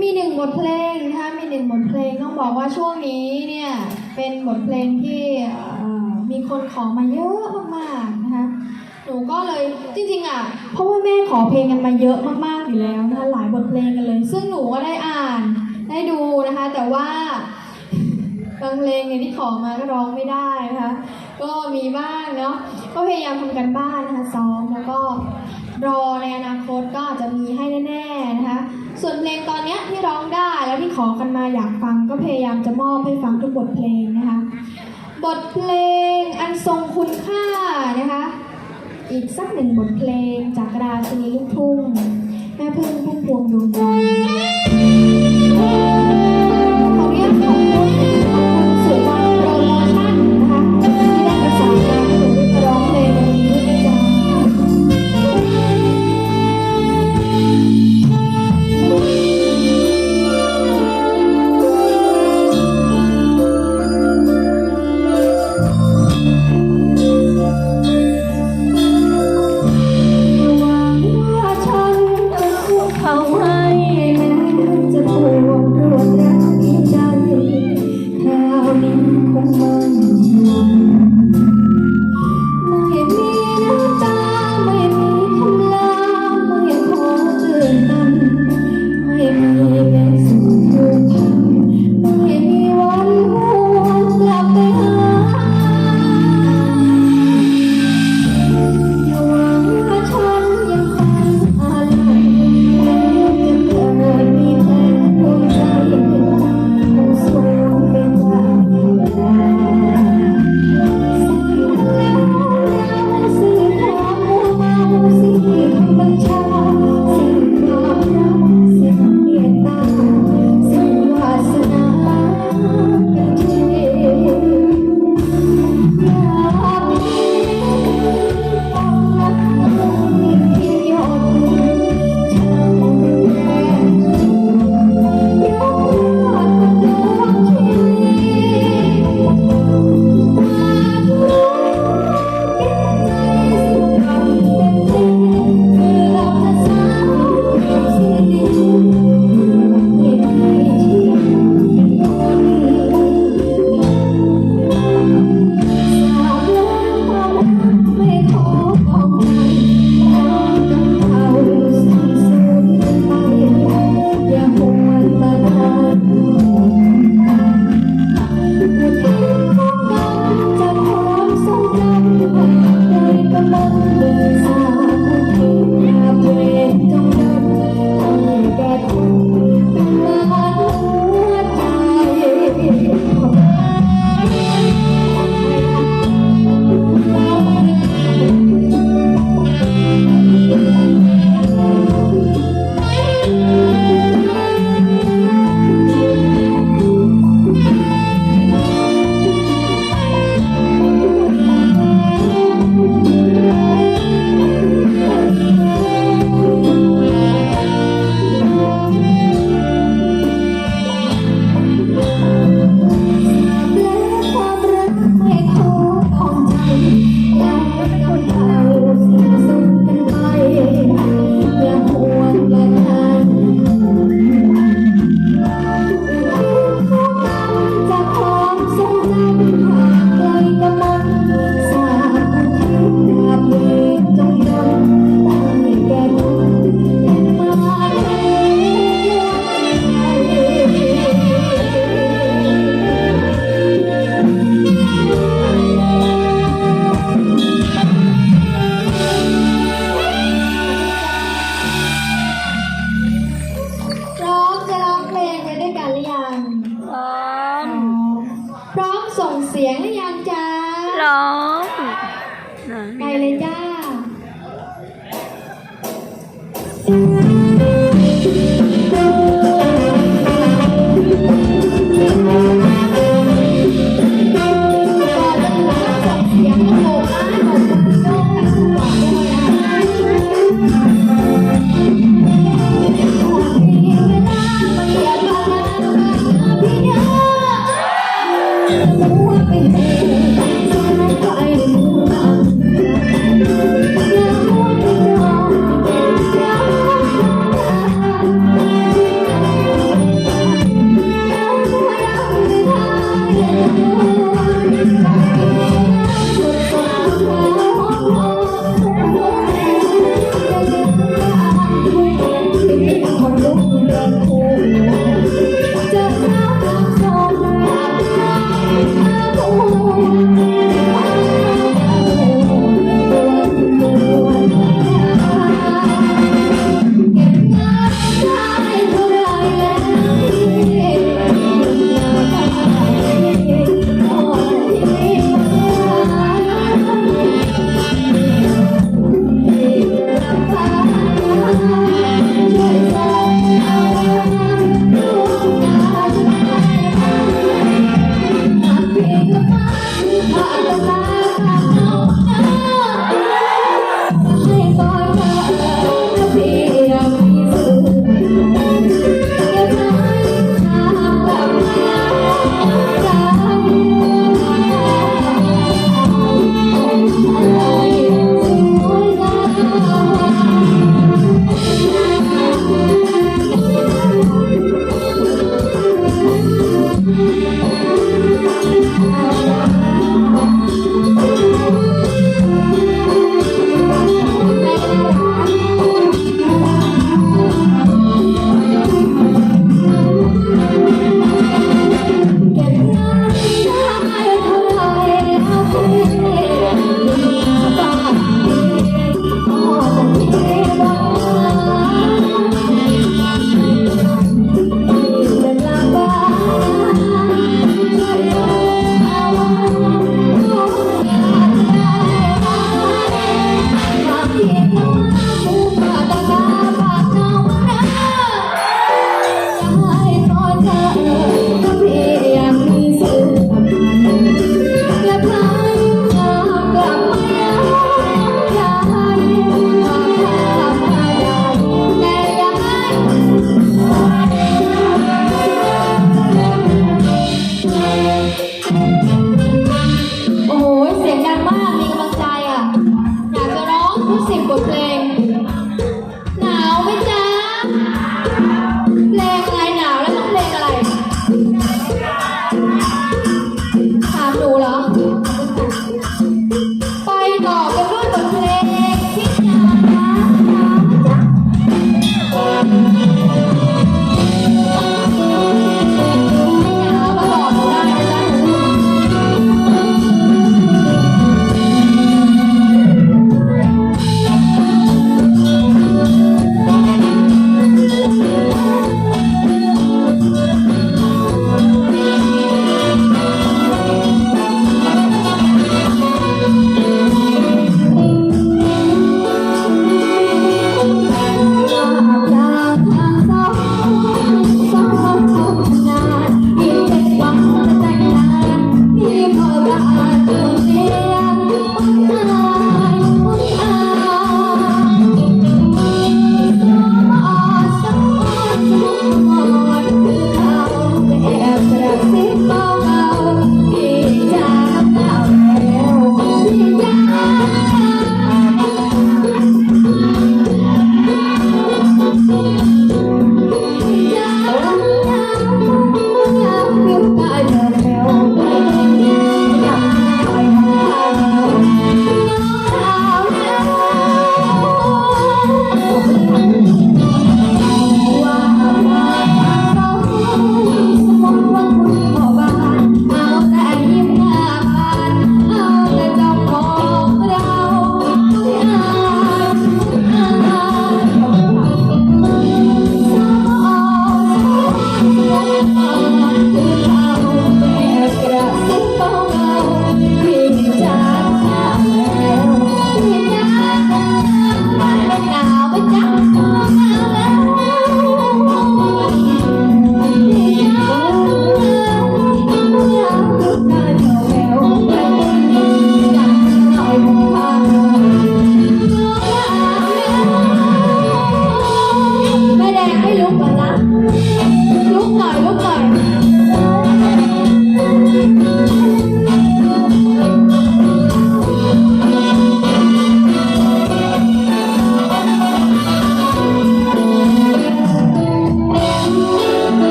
มีหนึ่งบทเพลงนะคะมีหนึ่งบทเพลงต้องบอกว่าช่วงนี้เนี่ยเป็นบทเพลงที่มีคนขอมาเยอะมากๆนะคะหนูก็เลยจริงๆอะเพราะว่าแม่ขอเพลงกันมาเยอะมากๆอยู่แล้วนะคะหลายบทเพลงกันเลย ซึ่งหนูก็ได้อ่านได้ดูนะคะ แต่ว่า บางเพลงเนี่ยที่ขอมาก็ร้องไม่ได้นะคะก็มีบ้างเนาะก็พยายามทำกันบ้านนะคะซ้อมแล้วก็รอในอนาคตก็อาจจะมีให้แน่ๆนะคะ ส่วนเพลงตอนเนี้ยที่ร้องได้แล้วที่ขอกันมาอยากฟังก็พยายามจะมอบให้ฟังทุกบทเพลงนะคะ บทเพลงอันทรงคุณค่านะคะ อีกสักหนึ่งบทเพลงจากราชินีลูกทุ่งแม่พึ่งพุ่มพวงดวงจันทร์าห ยังจ้าร้องไปเลยจ้า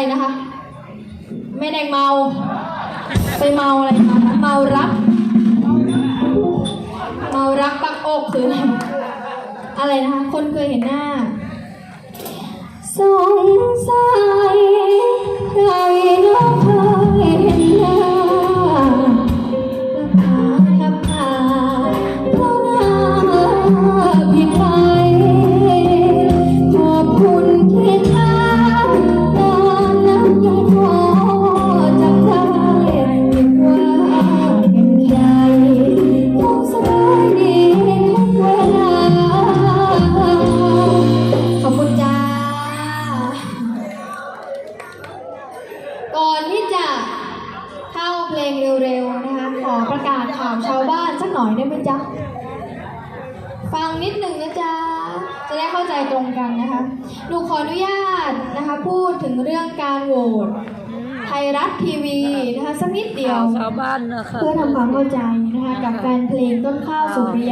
อะไรนะคะ แม่แดงเมา ไปเมาอะไรมาคะเมารัก เมารักปักอกคืออะไรอะไรนะคะ คนเคยเห็นหน้า สงสัยใครก็เคยเห็นหน้า ก่อนที่จะเข้าเพลงเร็วๆนะคะ ขอประกาศข่าวชาวบ้านสักหน่อยได้ไหมจ๊ะ ฟังนิดหนึ่งนะจ๊ะ จะได้เข้าใจตรงกันนะคะ หนูขออนุญาตนะคะ พูดถึงเรื่องการโหวตไทยรัฐทีวีนะคะสักนิดเดียว ชาวบ้านนะคะ เพื่อทำความเข้าใจนะคะ กับแฟนเพลงต้นข้าวสุริยา